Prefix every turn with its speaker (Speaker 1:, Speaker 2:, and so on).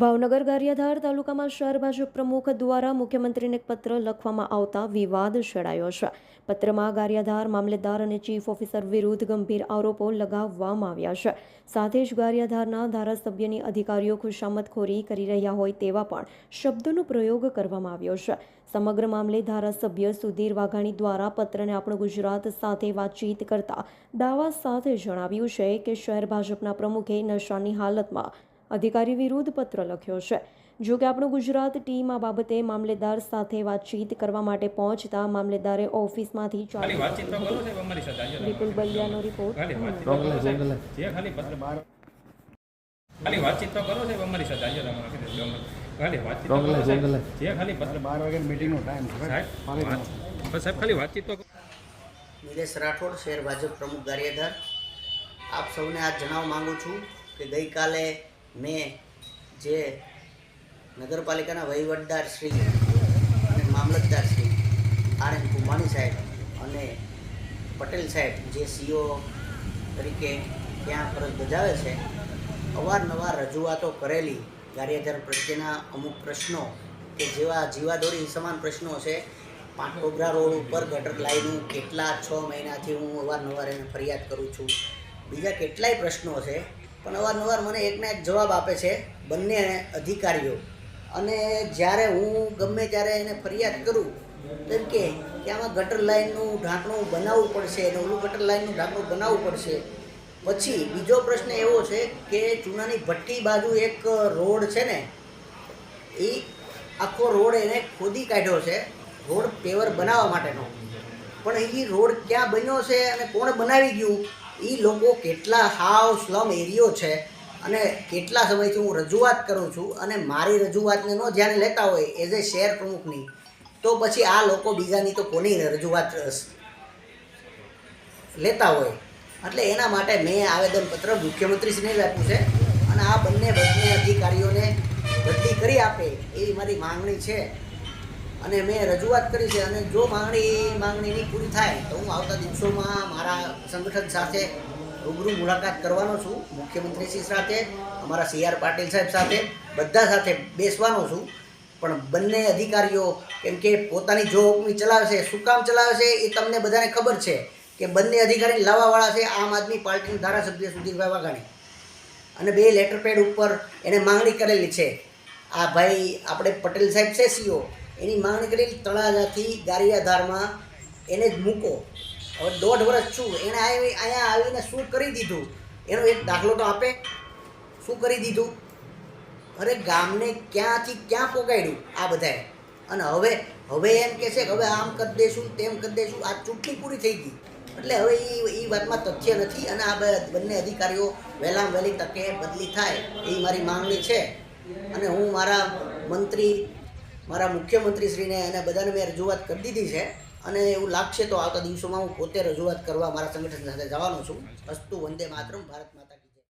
Speaker 1: ભાવનગર ગારિયાધાર તાલુકામાં શહેર ભાજપ પ્રમુખ દ્વારા મુખ્યમંત્રીને પત્ર લખવામાં આવતા વિવાદ છેડાયો છે. પત્રમાં ગારિયાધાર મામલેદાર અને ચીફ ઓફિસર વિરુદ્ધ ગંભીર આરોપો લગાવવામાં આવ્યા છે. સાથે જ ગારિયાધારના ધારાસભ્યની અધિકારીઓ ખુશામતખોરી કરી રહ્યા હોય તેવા પણ શબ્દોનો પ્રયોગ કરવામાં આવ્યો છે. સમગ્ર મામલે ધારાસભ્ય સુધીર વાઘાણી દ્વારા પત્રને આપણું ગુજરાત સાથે વાતચીત કરતા દાવા સાથે જણાવ્યું છે કે શહેર ભાજપના પ્રમુખે નશાની હાલતમાં અધિકારી વિરુદ્ધ પત્ર લખ્યો છે. જો કે આપણું ગુજરાત ટીમ આ બાબતે મામલેદાર સાથે વાતચીત કરવા માટે પહોંચતા મામલેદારે ઓફિસમાંથી ચાલુ
Speaker 2: વાતચીત તો કરો સાહેબ અમારી સાથે આજે
Speaker 1: વિપુલ બલિયાનો રિપોર્ટ
Speaker 2: ખાલી વાતચીત તો કરો સાહેબ. જે ખાલી પત્ર બહાર ખાલી વાતચીત તો કરો સાહેબ અમારી સાથે આજે તમે આપી દેજો અમને. ખાલી વાતચીત તો કરો સાહેબ. જે ખાલી પત્ર
Speaker 3: બાર વાગે મીટિંગનો ટાઈમ છે.
Speaker 2: સાહેબ વાત- બસ સાહેબ ખાલી વાતચીત તો કરો.
Speaker 4: નિલેશ રાઠોડ શહેર ભાજપ પ્રમુખ કાર્યધર. આપ સૌને આ જણાવવા માંગુ છું કે ગઈકાલે મેં જે નગરપાલિકાના વહીવટદાર શ્રી અને મામલતદાર શ્રી આર એન કુંભાણી સાહેબ અને પટેલ સાહેબ, જે સીઓ તરીકે ત્યાં ફરજ બજાવે છે, અવારનવાર રજૂઆતો કરેલી કાર્યધર પ્રત્યેના અમુક પ્રશ્નો કે જેવા જીવાદોરી સમાન પ્રશ્નો છે, પાંટોગરા રોડ ઉપર ગટર લાઈનું કેટલા છ મહિનાથી હું અવારનવાર એને ફરિયાદ કરું છું. બીજા કેટલાય પ્રશ્નો છે પણ અવારનવાર મને એકને એક જવાબ આપે છે બંને અધિકારીઓ. અને જ્યારે હું ગમે ત્યારે એને ફરિયાદ કરું, તો એમ કે આમાં ગટર લાઈનનું ઢાંકણું બનાવવું પડશે અને ઓલું ગટર લાઇનનું ઢાંકણું બનાવવું પડશે. પછી બીજો પ્રશ્ન એવો છે કે ચૂનાની ભઠ્ઠી બાજુ એક રોડ છે ને, એ આખો રોડ એને ખોદી કાઢ્યો છે, રોડ પેવર બનાવવા માટેનો. પણ એ રોડ ક્યાં બન્યો છે અને કોણ બનાવી ગયું? એ લોકો કેટલા હાવ સ્લમ એરિયો છે અને કેટલા સમયથી હું રજૂઆત કરું છું અને મારી રજૂઆતને ન ધ્યાને લેતા હોય એઝ એ શહેર પ્રમુખની, તો પછી આ લોકો બીજાની તો કોની રજૂઆત લેતા હોય? એટલે એના માટે મેં આવેદનપત્ર મુખ્યમંત્રીશ્રીને જ આપ્યું છે અને આ બંને બંને અધિકારીઓને બદલી કરી આપે એવી મારી માંગણી છે. અને મેં રજૂઆત કરી છે, અને જો માંગણી માંગણીની પૂરી થાય, તો હું આવતા દિવસોમાં મારા સંગઠન સાથે રૂબરૂ મુલાકાત કરવાનો છું. મુખ્યમંત્રીશ્રી સાથે, અમારા સી આર પાટીલ સાહેબ સાથે, બધા સાથે બેસવાનો છું. પણ બંને અધિકારીઓ, કેમ કે પોતાની જો ચલાવે છે શું કામ ચલાવે છે એ તમને બધાને ખબર છે કે બંને અધિકારી લાવવાવાળા છે આમ આદમી પાર્ટીના ધારાસભ્ય સુધીરભાઈ વાઘાણી. અને બે લેટર પેડ ઉપર એને માંગણી કરેલી છે. આ ભાઈ, આપણે પટેલ સાહેબ છે સીઓ એની માંગણી કરેલી તળાજાથી ગારિયાધારમાં એને જ મૂકો. હવે દોઢ વર્ષ છું. એણે અહીંયા આવીને શું કરી દીધું? એનો એક દાખલો તો આપે. શું કરી દીધું? અરે ગામને ક્યાંથી ક્યાં પોગાડ્યું આ બધાએ? અને હવે હવે એમ કહે છે કે હવે આમ કરી દઈશું તેમ કરી દઈશું આ ચૂંટણી પૂરી થઈ ગઈ. એટલે હવે એ એ વાતમાં તથ્ય નથી અને આ બંને અધિકારીઓ વહેલામાં વહેલી તકે બદલી થાય. એ મારી માંગણી છે. અને હું મારા મંત્રી મારા મુખ્યમંત્રીશ્રીને અને બધાને મેં રજૂઆત કરી દીધી છે. અને એવું લાગશે તો આવતા દિવસોમાં હું પોતે રજૂઆત કરવા મારા સંગઠન સાથે જવાનો છું. અસ્તુ વંદે માતરમ, ભારત માતા